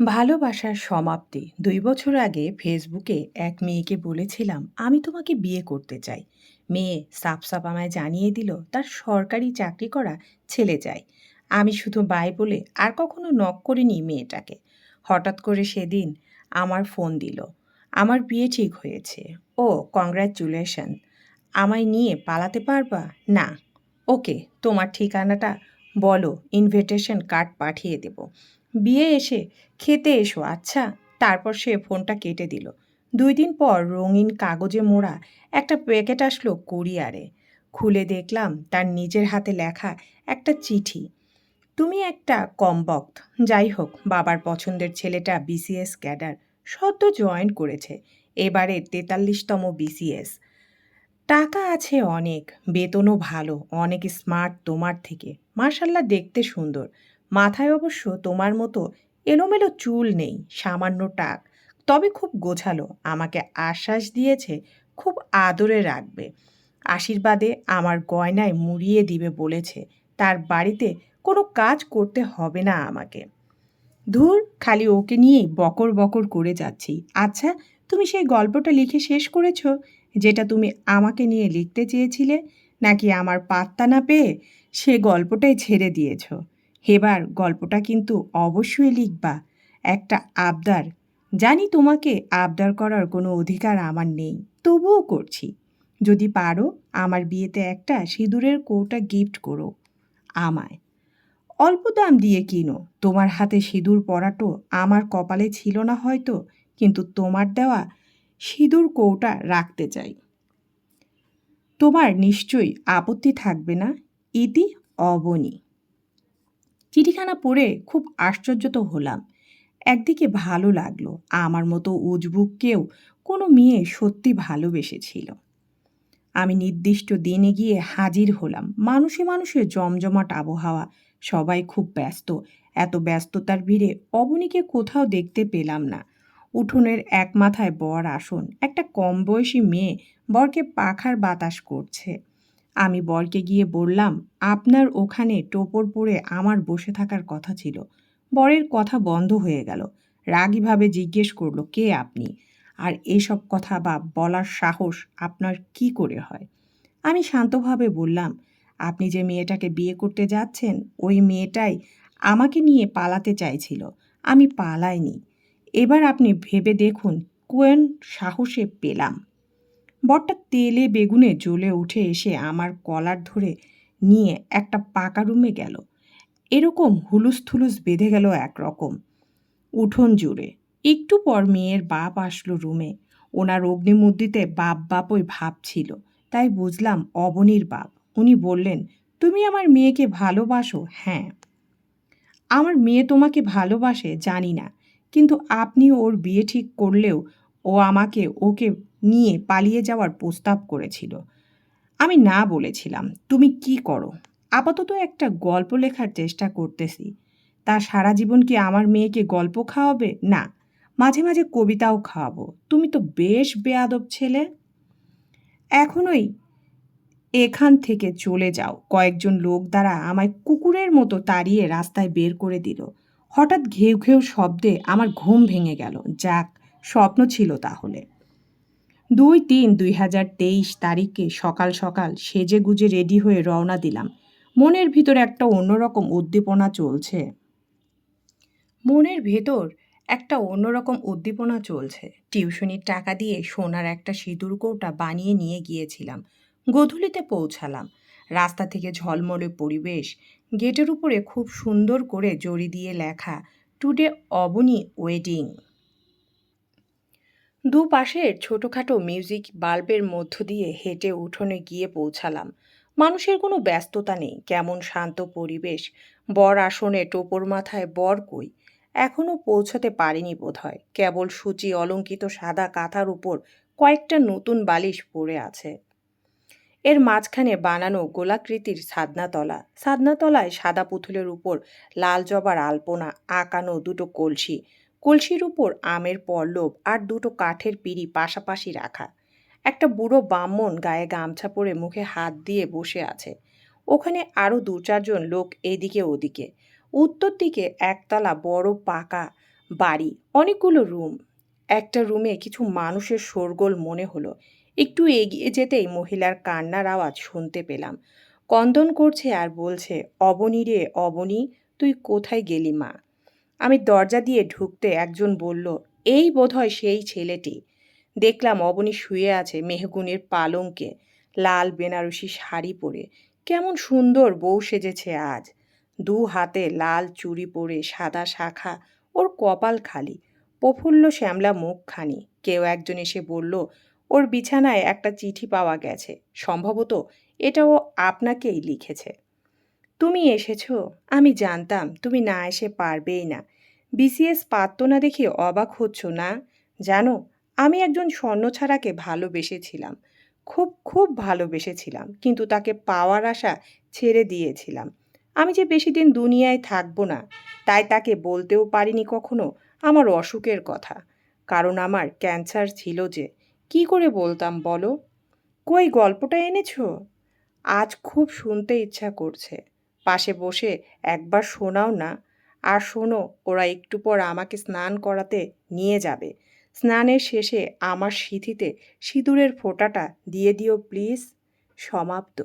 ভালোবাসার সমাপ্তি। দুই বছর আগে ফেসবুকে এক মেয়েকে বলেছিলাম, আমি তোমাকে বিয়ে করতে চাই। মেয়ে সাপ সাপ আমায় জানিয়ে দিল, তার সরকারি চাকরি করা ছেলে চাই। আমি শুধু বাই বলে আর কখনো নক করিনি মেয়েটাকে। হঠাৎ করে সেদিন আমার ফোন দিল। আমার বিয়ে ঠিক হয়েছে। ও, কংগ্রাচুলেশন। আমায় নিয়ে পালাতে পারবা? না। ওকে, তোমার ঠিকানাটা বলো, ইনভিটেশন কার্ড পাঠিয়ে দেব। বিয়ে এসে খেতে এসো আচ্ছা। তারপর সে ফোনটা কেটে দিল। দুই দিন পর রঙিন কাগজে মোড়া একটা প্যাকেট আসলো কুরিয়ারে। খুলে দেখলাম তার নিজের হাতে লেখা একটা চিঠি। তুমি একটা কমবক্ত। যাই হোক, বাবার পছন্দের ছেলেটা বিসিএস ক্যাডার। সদ্য জয়েন করেছে। এবারে তেতাল্লিশতম বিসিএস। টাকা আছে অনেক, বেতনও ভালো, অনেক স্মার্ট তোমার থেকে। মার্শাল্লাহ দেখতে সুন্দর। মাথায় অবশ্য তোমার মতো এলোমেলো চুল নেই, সামান্য টাক। তবে খুব গোছালো, আমাকে আশ্বাস দিয়েছে খুব আদরে রাখবে। আশীর্বাদে আমার গয়নায় মুড়িয়ে দিবে বলেছে, তার বাড়িতে কোনো কাজ করতে হবে না আমাকে। ধুর, খালি ওকে নিয়েই বকর বকর করে যাচ্ছি। আচ্ছা তুমি সেই গল্পটা লিখে শেষ করেছ, যেটা তুমি আমাকে নিয়ে লিখতে চেয়েছিলে? নাকি আমার পাত্তা না পেয়ে সে গল্পটাই ছেড়ে দিয়েছ? এবার গল্পটা কিন্তু অবশ্যই লিখবা। একটা আবদার। জানি তোমাকে আবদার করার কোনো অধিকার আমার নেই, তবুও করছি। যদি পারো আমার বিয়েতে একটা সিঁদুরের কৌটা গিফট করো আমায়। অল্প দাম দিয়ে কিনো। তোমার হাতে সিঁদুর পরাটো আমার কপালে ছিল না হয়তো, কিন্তু তোমার দেওয়া সিঁদুর কৌটা রাখতে চাই। তোমার নিশ্চয়ই আপত্তি থাকবে না? ইতি অবনী। চিঠিখানা পড়ে খুব আশ্চর্য তো হলাম। একদিকে ভালো লাগল, আমার মতো উজবুককেও কোনো মেয়ে সত্যি ভালোবেসেছিল। আমি নির্দিষ্ট দিনে গিয়ে হাজির হলাম। মানুষে মানুষে জমজমাট আবহাওয়া, সবাই খুব ব্যস্ত। এত ব্যস্ততার ভিড়ে অবনীকে কোথাও দেখতে পেলাম না। উঠোনের এক মাথায় বর আসন, একটা কম বয়সী মেয়ে বরকে পাখার বাতাস করছে। আমি বরকে গিয়ে বললাম, আপনার ওখানে টোপর পরে আমার বসে থাকার কথা ছিল। বরের কথা বন্ধ হয়ে গেল। রাগীভাবে জিজ্ঞেস করল, কে আপনি? আর এসব কথা বা বলার সাহস আপনার কি করে হয়? আমি শান্তভাবে বললাম, আপনি যে মেয়েটাকে বিয়ে করতে যাচ্ছেন, ওই মেয়েটাই আমাকে নিয়ে পালাতে চাইছিল। আমি পালাইনি। এবার আপনি ভেবে দেখুন কোয়েন সাহসে পেলাম। বরটা তেলে বেগুনে জ্বলে উঠে এসে আমার কলার ধরে নিয়ে একটা পাকা রুমে গেল। এরকম হুলুস থুলুস বেঁধে গেল একরকম। উঠোন জুড়ে। একটু পর মেয়ের বাপ আসলো রুমে। ওনার অগ্নিমূর্তিতে বাপ বাপই ভাব ছিল। তাই বুঝলাম অবনীর বাপ। উনি বললেন, তুমি আমার মেয়েকে ভালোবাসো? হ্যাঁ। আমার মেয়ে তোমাকে ভালোবাসে জানি না। কিন্তু আপনি ওর বিয়ে ঠিক করলেও ও আমাকে, ওকে নিয়ে পালিয়ে যাওয়ার প্রস্তাব করেছিল। আমি না বলেছিলাম, তুমি কি করো? আপাতত একটা গল্প লেখার চেষ্টা করতেছি। তা সারা জীবন কি আমার মেয়েকে গল্প খাওয়াবে? না, মাঝে মাঝে কবিতাও খাওয়াবো। তুমি তো বেশ বেয়াদব ছেলে। এখনই এখান থেকে চলে যাও। কয়েকজন লোক দ্বারা আমায় কুকুরের মতো তাড়িয়ে রাস্তায় বের করে দিল। হঠাৎ ঘেউ ঘেউ শব্দে আমার ঘুম ভেঙে গেল। যাক স্বপ্ন ছিল তাহলে। দুই তিন দুই হাজার তেইশ তারিখে সকাল সকাল সেজে গুজে রেডি হয়ে রওনা দিলাম। মনের ভিতর একটা অন্যরকম উদ্দীপনা চলছে। মনের ভেতর একটা অন্যরকম উদ্দীপনা চলছে। টিউশনির টাকা দিয়ে সোনার একটা সিঁদুর কৌটা বানিয়ে নিয়ে গিয়েছিলাম। গোধূলিতে পৌঁছালাম। রাস্তা থেকে ঝলমলে পরিবেশ, গেটের উপরে খুব সুন্দর করে জড়ি দিয়ে লেখা, টুডে অবনী ওয়েডিং। দুপাশের ছোটোখাটো মিউজিক বাল্বের মধ্য দিয়ে হেঁটে উঠোনে গিয়ে পৌঁছালাম। মানুষের কোনো ব্যস্ততা নেই, কেমন শান্ত পরিবেশ। বর আসনে টোপর মাথায় বর কই এখনও পৌঁছাতে পারিনি বোধহয়। কেবল সূচি অলঙ্কিত সাদা কাঁথার উপর কয়েকটা নতুন বালিশ পড়ে আছে। এর মাঝখানে বানানো গোলাকৃতির সাদনাতলা সাদনাতলায় সাদা পুতুলের উপর লাল জবার আলপনা, আঁকানো দুটো কলসি কলসির উপর আমের পল্লব আর দুটো কাঠের পিড়ি পাশাপাশি রাখা। একটা বুড়ো ব্রাহ্মণ গায়ে গামছা পরে মুখে হাত দিয়ে বসে আছে। ওখানে আরও দু চারজন লোক এদিকে ওদিকে। উত্তর দিকে একতলা বড় পাকা বাড়ি, অনেকগুলো রুম। একটা রুমে কিছু মানুষের শোরগোল মনে হলো। একটু এগিয়ে যেতেই মহিলার কান্নার আওয়াজ শুনতে পেলাম। কন্দন করছে আর বলছে, অবনী রে, অবনী, তুই কোথায় গেলি মা? আমি দরজা দিয়ে ঢুকতে একজন বলল, এই বোধহয় সেই ছেলেটি। দেখলাম অবনী শুয়ে আছে মেহগুনের পালঙ্কে লাল বেনারসি শাড়ি পরে। কেমন সুন্দর বউ সেজেছে আজ। দু হাতে লাল চুড়ি পরে সাদা শাখা, ওর কপাল খালি। প্রফুল্ল শ্যামলা মুখখানি। কেউ একজন এসে বলল, ওর বিছানায় একটা চিঠি পাওয়া গেছে। সম্ভবত এটা ও আপনাকেই লিখেছে। তুমি এসেছ? আমি জানতাম, তুমি না এসে পারবেই না। বিসিএস পারত না দেখে অবাক হচ্ছ না? জানো, আমি একজন স্বর্ণছাড়াকে ভালোবেসেছিলাম। খুব খুব ভালোবেসেছিলাম, কিন্তু তাকে পাওয়ার আশা ছেড়ে দিয়েছিলাম। আমি যে বেশি দিন দুনিয়ায় থাকব না, তাই তাকে বলতেও পারিনি কখনো আমার অসুখের কথা। কারণ আমার ক্যান্সার ছিল যে, কি করে বলতাম বলো? কই গল্পটা এনেছো? আজ খুব শুনতে ইচ্ছা করছে। পাশে বসে একবার শোনাও না। আর শোনো, ওরা একটু পর আমাকে স্নান করাতে নিয়ে যাবে। স্নানের শেষে আমার সিঁথিতে সিঁদুরের ফোঁটাটা দিয়ে দিও, প্লিজ। সমাপ্ত।